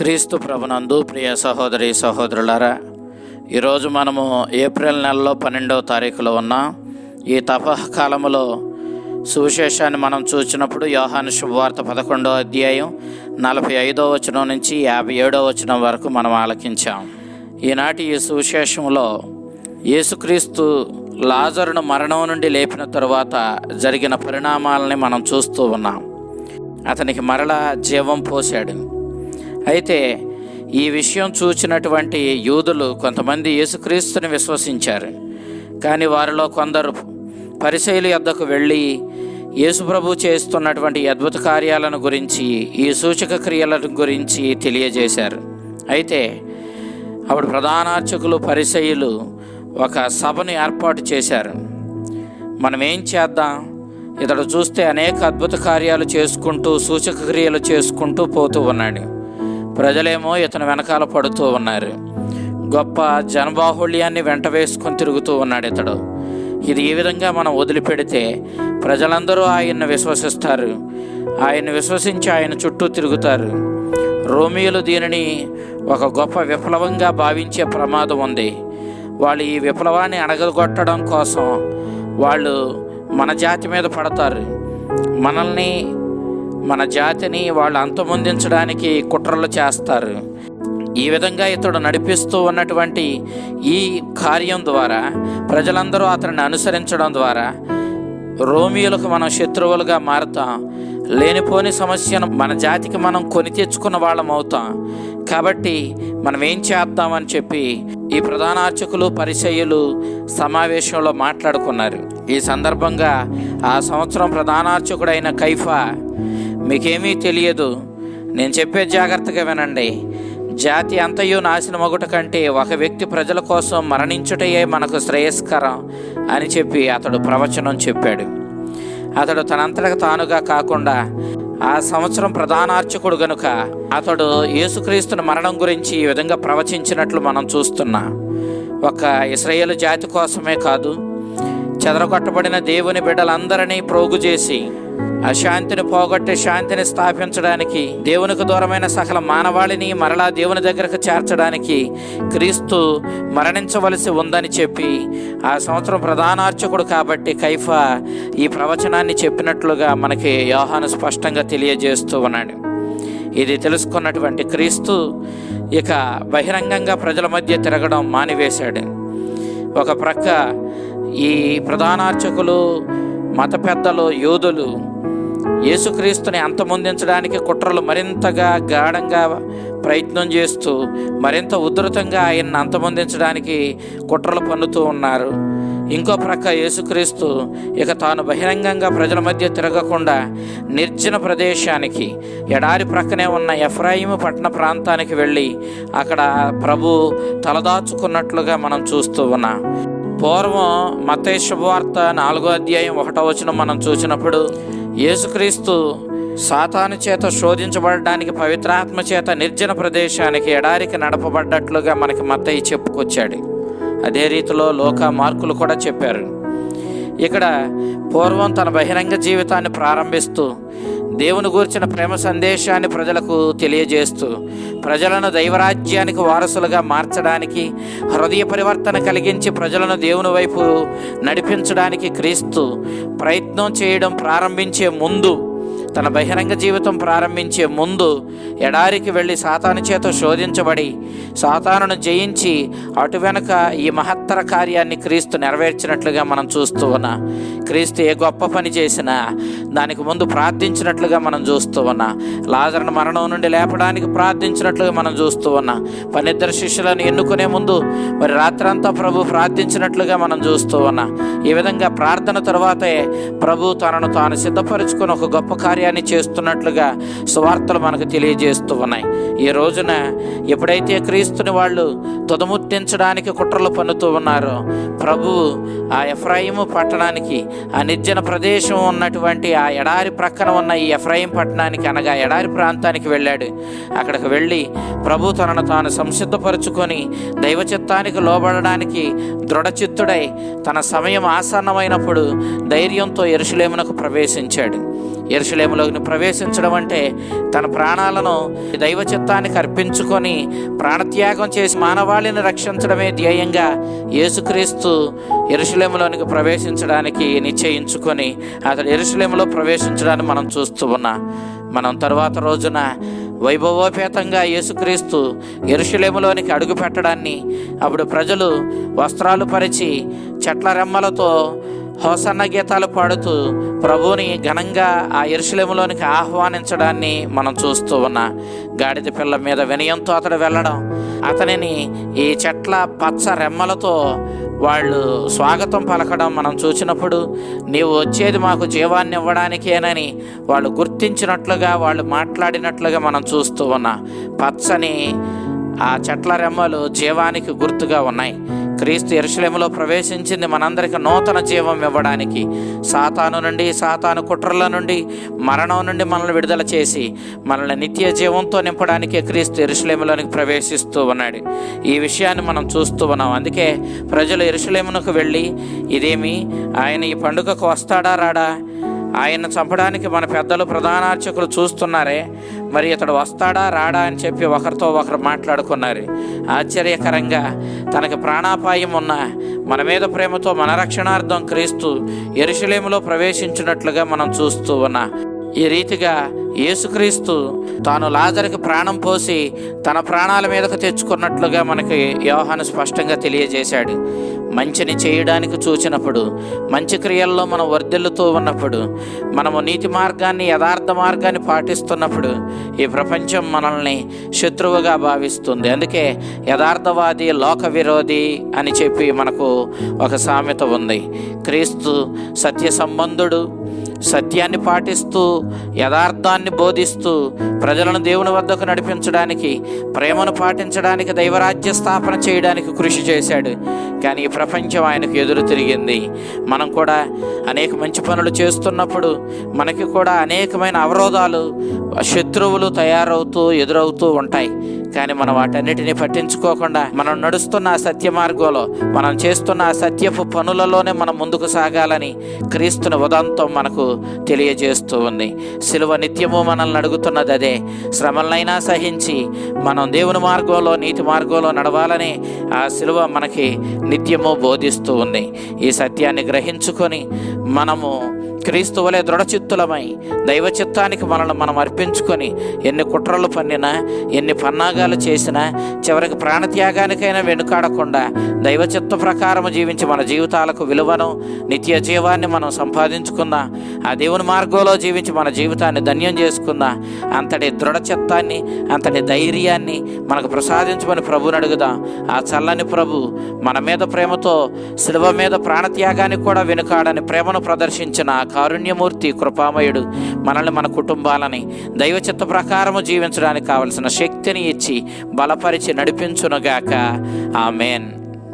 క్రీస్తు ప్రభునందు ప్రియ సహోదరి సహోదరులారా ఈరోజు మనము ఏప్రిల్ నెలలో పన్నెండవ తారీఖులో ఉన్నాం ఈ తపహ కాలంలో సువిశేషాన్ని మనం చూసినప్పుడు యోహాను శుభవార్త పదకొండవ అధ్యాయం నలభై ఐదో వచనం నుంచి యాభై ఏడో వచనం వరకు మనం ఆలకించాం. ఈనాటి ఈ సువిశేషంలో యేసుక్రీస్తు లాజరును మరణం నుండి లేపిన తరువాత జరిగిన పరిణామాలని మనం చూస్తూ ఉన్నాం. అతనికి మరలా జీవం పోశాడు. అయితే ఈ విషయం చూచినటువంటి యూదులు కొంతమంది యేసుక్రీస్తుని విశ్వసించారు. కానీ వారిలో కొందరు పరిశైలు యొద్దకు వెళ్ళి యేసుప్రభు చేస్తున్నటువంటి అద్భుత కార్యాలను గురించి ఈ సూచక క్రియల గురించి తెలియజేశారు. అయితే అప్పుడు ప్రధానార్చకులు పరిసయులు ఒక సభను ఏర్పాటు చేశారు. మనం ఏం చేద్దాం? ఇతడు చూస్తే అనేక అద్భుత కార్యాలు చేసుకుంటూ సూచక క్రియలు చేసుకుంటూ పోతూ ఉన్నాడు. ప్రజలేమో ఇతను వెనకాల పడుతూ ఉన్నారు. గొప్ప జనబాహుళ్యాన్ని వెంట వేసుకొని తిరుగుతూ ఉన్నాడు ఇతడు. ఇది ఈ విధంగా మనం వదిలిపెడితే ప్రజలందరూ ఆయన్ను విశ్వసిస్తారు. ఆయన్ని విశ్వసించి ఆయన చుట్టూ తిరుగుతారు. రోమియోలు దీనిని ఒక గొప్ప విప్లవంగా భావించే ప్రమాదం ఉంది. వాళ్ళు ఈ విప్లవాన్ని అణగగొట్టడం కోసం వాళ్ళు మన జాతి మీద పడతారు. మనల్ని మన జాతిని వాళ్ళు అంతమొందించడానికి కుట్రలు చేస్తారు. ఈ విధంగా ఇతడు నడిపిస్తూ ఉన్నటువంటి ఈ కార్యం ద్వారా ప్రజలందరూ అతన్ని అనుసరించడం ద్వారా రోమియోలకు మనం శత్రువులుగా మారుతాం. లేనిపోని సమస్యను మన జాతికి మనం కొని తెచ్చుకున్న వాళ్ళం అవుతాం. కాబట్టి మనం ఏం చేద్దామని చెప్పి ఈ ప్రధానార్చకులు పరిచయులు సమావేశంలో మాట్లాడుకున్నారు. ఈ సందర్భంగా ఆ సంవత్సరం ప్రధానార్చకుడైన కైఫా మీకేమీ తెలియదు. నేను చెప్పే జాగ్రత్తగా వినండి. జాతి అంతయు నాశనమగుట కంటే ఒక వ్యక్తి ప్రజల కోసం మరణించుటయే మనకు శ్రేయస్కరం అని చెప్పి అతడు ప్రవచనం చెప్పాడు. అతడు తనంతటకు తానుగా కాకుండా ఆ సంవత్సరం ప్రధానార్చకుడు గనుక అతడు యేసుక్రీస్తుని మరణం గురించి ఈ విధంగా ప్రవచించినట్లు మనం చూస్తున్నాం. ఒక ఇస్రాయేల్ జాతి కోసమే కాదు చెదరగొట్టబడిన దేవుని బిడ్డలందరినీ ప్రోగు చేసి అశాంతిని పోగొట్టి శాంతిని స్థాపించడానికి దేవునికి దూరమైన సకల మానవాళిని మరలా దేవుని దగ్గరకు చేర్చడానికి క్రీస్తు మరణించవలసి ఉందని చెప్పి ఆ సంవత్సరం ప్రధానార్చకుడు కాబట్టి కైఫా ఈ ప్రవచనాన్ని చెప్పినట్లుగా మనకి యోహాను స్పష్టంగా తెలియజేస్తూ ఉన్నాడు. ఇది తెలుసుకున్నటువంటి క్రీస్తు ఇక బహిరంగంగా ప్రజల మధ్య తిరగడం మానివేశాడు. ఒక ప్రక్క ఈ ప్రధానార్చకులు మత పెద్దలు యోధులు యేసుక్రీస్తుని అంతమొందించడానికి కుట్రలు మరింతగా గాఢంగా ప్రయత్నం చేస్తూ మరింత ఉధృతంగా ఆయన్ని అంతమొందించడానికి కుట్రలు పన్నుతూ ఉన్నారు. ఇంకో ప్రక్క యేసుక్రీస్తు ఇక తాను బహిరంగంగా ప్రజల మధ్య తిరగకుండా నిర్జన ప్రదేశానికి ఎడారి ప్రక్కనే ఉన్న ఎఫ్రాయిము పట్టణ ప్రాంతానికి వెళ్ళి అక్కడ ప్రభు తలదాచుకున్నట్లుగా మనం చూస్తూ ఉన్నాం. పూర్వం మతేశ్వార్త శుభవార్త నాలుగో అధ్యాయం ఒకటో వచనం మనం చూసినప్పుడు యేసుక్రీస్తు సాతాను చేత శోధించబడడానికి పవిత్రాత్మ చేత నిర్జన ప్రదేశానికి ఎడారికి నడపబడ్డట్లుగా మనకి మత్తయి చెప్పుకొచ్చాడు. అదే రీతిలో లోక మార్కులు కూడా చెప్పారు. ఇక్కడ పూర్వం తన బహిరంగ జీవితాన్ని ప్రారంభిస్తూ దేవుని గూర్చిన ప్రేమ సందేశాన్ని ప్రజలకు తెలియజేస్తూ ప్రజలను దైవరాజ్యానికి వారసులుగా మార్చడానికి హృదయ పరివర్తన కలిగించి ప్రజలను దేవుని వైపు నడిపించడానికి క్రీస్తు ప్రయత్నం చేయడం ప్రారంభించే ముందు తన బహిరంగ జీవితం ప్రారంభించే ముందు ఎడారికి వెళ్ళి సాతాను చేత శోధించబడి సాతానును జయించి అటు వెనుక ఈ మహత్తర కార్యాన్ని క్రీస్తు నెరవేర్చినట్లుగా మనం చూస్తూ ఉన్నా క్రీస్తు ఏ గొప్ప పని చేసినా దానికి ముందు ప్రార్థించినట్లుగా మనం చూస్తూ ఉన్నా లాజరను మరణం నుండి లేపడానికి ప్రార్థించినట్లుగా మనం చూస్తూ ఉన్నా పనిద్దరు శిష్యులను ఎన్నుకునే ముందు మరి రాత్రంతా ప్రభు ప్రార్థించినట్లుగా మనం చూస్తూ ఉన్నా ఈ విధంగా ప్రార్థన తర్వాతే ప్రభు తనను తాను సిద్ధపరచుకొని ఒక గొప్ప కార్యం కార్యాన్ని చేస్తున్నట్లుగా సువార్తలు మనకు తెలియజేస్తూ ఉన్నాయి. ఈ రోజున ఎప్పుడైతే క్రీస్తుని వాళ్ళు తుదముట్టించడానికి కుట్రలు పన్నుతూ ఉన్నారో ప్రభు ఆ ఎఫ్రాయిము పట్టణానికి ఆ నిర్జన ప్రదేశం ఉన్నటువంటి ఆ ఎడారి ప్రక్కన ఉన్న ఈ ఎఫ్రాయిం పట్టణానికి అనగా ఎడారి ప్రాంతానికి వెళ్ళాడు. అక్కడికి వెళ్ళి ప్రభు తనను తాను సంసిద్ధపరుచుకొని దైవ చిత్తానికి లోబడడానికి దృఢచిత్తుడై తన సమయం ఆసన్నమైనప్పుడు ధైర్యంతో ఎరుసలేమునకు ప్రవేశించాడు. ఎరుసలేములోకి ప్రవేశించడం అంటే తన ప్రాణాలను దైవ చిత్తానికి అర్పించుకొని ప్రాణత్యాగం చేసి మానవాళిని రక్షించడమే ధ్యేయంగా యేసుక్రీస్తు ఎరుసలేములోనికి ప్రవేశించడానికి నిశ్చయించుకొని అతడు ఎరుసలేములో ప్రవేశించడాన్ని మనం చూస్తూ ఉన్నాం. మనం తర్వాత రోజున వైభవోపేతంగా యేసుక్రీస్తు ఎరుషులేములోనికి అడుగు పెట్టడాన్ని అప్పుడు ప్రజలు వస్త్రాలు పరిచి చెట్ల రెమ్మలతో హోసన్న గీతాలు పాడుతూ ప్రభువుని ఘనంగా ఆ ఎరుసలేములోనికి ఆహ్వానించడాన్ని మనం చూస్తూ ఉన్నా. గాడిద పిల్ల మీద వినయంతో అతడు వెళ్ళడం అతనిని ఈ చెట్ల పచ్చ రెమ్మలతో వాళ్ళు స్వాగతం పలకడం మనం చూసినప్పుడు నీవు వచ్చేది మాకు జీవాన్ని ఇవ్వడానికేనని వాళ్ళు గుర్తించినట్లుగా వాళ్ళు మాట్లాడినట్లుగా మనం చూస్తూ ఉన్నా. పచ్చని ఆ చెట్ల రెమ్మలు జీవానికి గుర్తుగా ఉన్నాయి. క్రీస్తు ఎరుశలేములో ప్రవేశించింది మనందరికి నూతన జీవం ఇవ్వడానికి. సాతాను నుండి సాతాను కుట్రల నుండి మరణం నుండి మనల్ని విడుదల చేసి మనల్ని నిత్య జీవంతో నింపడానికి క్రీస్తు ఎరుశలేములోనికి ప్రవేశిస్తూ ఉన్నాడు. ఈ విషయాన్ని మనం చూస్తూ ఉన్నాం. అందుకే ప్రజలు ఎరుశలేమునకు వెళ్ళి ఇదేమి? ఆయన ఈ పండుగకు వస్తాడా రాడా? ఆయన చంపడానికి మన పెద్దలు ప్రధానార్చకులు చూస్తున్నారే మరి ఇతడు వస్తాడా రాడా అని చెప్పి ఒకరితో ఒకరు మాట్లాడుకున్నారు. ఆశ్చర్యకరంగా తనకి ప్రాణాపాయం ఉన్న మన మీద ప్రేమతో మన రక్షణార్థం క్రీస్తు ఎరుషలేములో ప్రవేశించినట్లుగా మనం చూస్తూ ఉన్నా. ఈ రీతిగా యేసుక్రీస్తు తాను లాజరికి ప్రాణం పోసి తన ప్రాణాల మీదకు తెచ్చుకున్నట్లుగా మనకి యోహాను స్పష్టంగా తెలియజేశాడు. మంచిని చేయడానికి చూచినప్పుడు మంచి క్రియల్లో మనం వర్ధిల్లుతూ ఉన్నప్పుడు మనము నీతి మార్గాన్ని యథార్థ మార్గాన్ని పాటిస్తున్నప్పుడు ఈ ప్రపంచం మనల్ని శత్రువుగా భావిస్తుంది. అందుకే యథార్థవాది లోక విరోధి అని చెప్పి మనకు ఒక సామెత ఉంది. క్రీస్తు సత్య సంబంధుడు సత్యాన్ని పాటిస్తూ యథార్థాన్ని బోధిస్తూ ప్రజలను దేవుని వద్దకు నడిపించడానికి ప్రేమను పాటించడానికి దైవరాజ్య స్థాపన చేయడానికి కృషి చేశాడు. కానీ ఈ ప్రపంచం ఆయనకు ఎదురు తిరిగింది. మనం కూడా అనేక మంచి పనులు చేస్తున్నప్పుడు మనకి కూడా అనేకమైన అవరోధాలు శత్రువులు తయారవుతూ ఎదురవుతూ ఉంటాయి. కానీ మనం వాటన్నిటిని పట్టించుకోకుండా మనం నడుస్తున్న ఆ సత్య మార్గంలో మనం చేస్తున్న ఆ సత్యపు పనులలోనే మనం ముందుకు సాగాలని క్రీస్తుని ఉదంతం మనకు తెలియజేస్తూ ఉంది. సిలువ నిత్యము మనల్ని అడుగుతున్నది అదే. శ్రమలైనా సహించి మనం దేవుని మార్గంలో నీతి మార్గంలో నడవాలని ఆ సిలువ మనకి నిత్యము బోధిస్తూ ఉంది. ఈ సత్యాన్ని గ్రహించుకొని మనము క్రీస్తు వలె దృఢచిత్తులమై దైవ చిత్తానికి మనల్ని మనం అర్పించుకొని ఎన్ని కుట్రలు పన్నినా ఎన్ని పన్నాగాలు చేసినా చివరికి ప్రాణత్యాగానికైనా వెనుకాడకుండా దైవ చిత్త ప్రకారం జీవించి మన జీవితాలకు విలువను నిత్య జీవాన్ని మనం సంపాదించుకుందాం. ఆ దేవుని మార్గంలో జీవించి మన జీవితాన్ని ధన్యం చేసుకుందాం. అంతటి దృఢ చిత్తాన్ని అంతటి ధైర్యాన్ని మనకు ప్రసాదించమని ప్రభుని అడుగుదాం. ఆ చల్లని ప్రభు మన మీద ప్రేమతో శిలువ మీద ప్రాణత్యాగానికి కూడా వెనుకాడని ప్రేమను ప్రదర్శించిన ఆ కారుణ్యమూర్తి కృపామయుడు మనల్ని మన కుటుంబాలని దైవ చిత్త ప్రకారము జీవించడానికి కావలసిన శక్తిని ఇచ్చి బలపరిచి నడిపించునుగాక. ఆమెన్.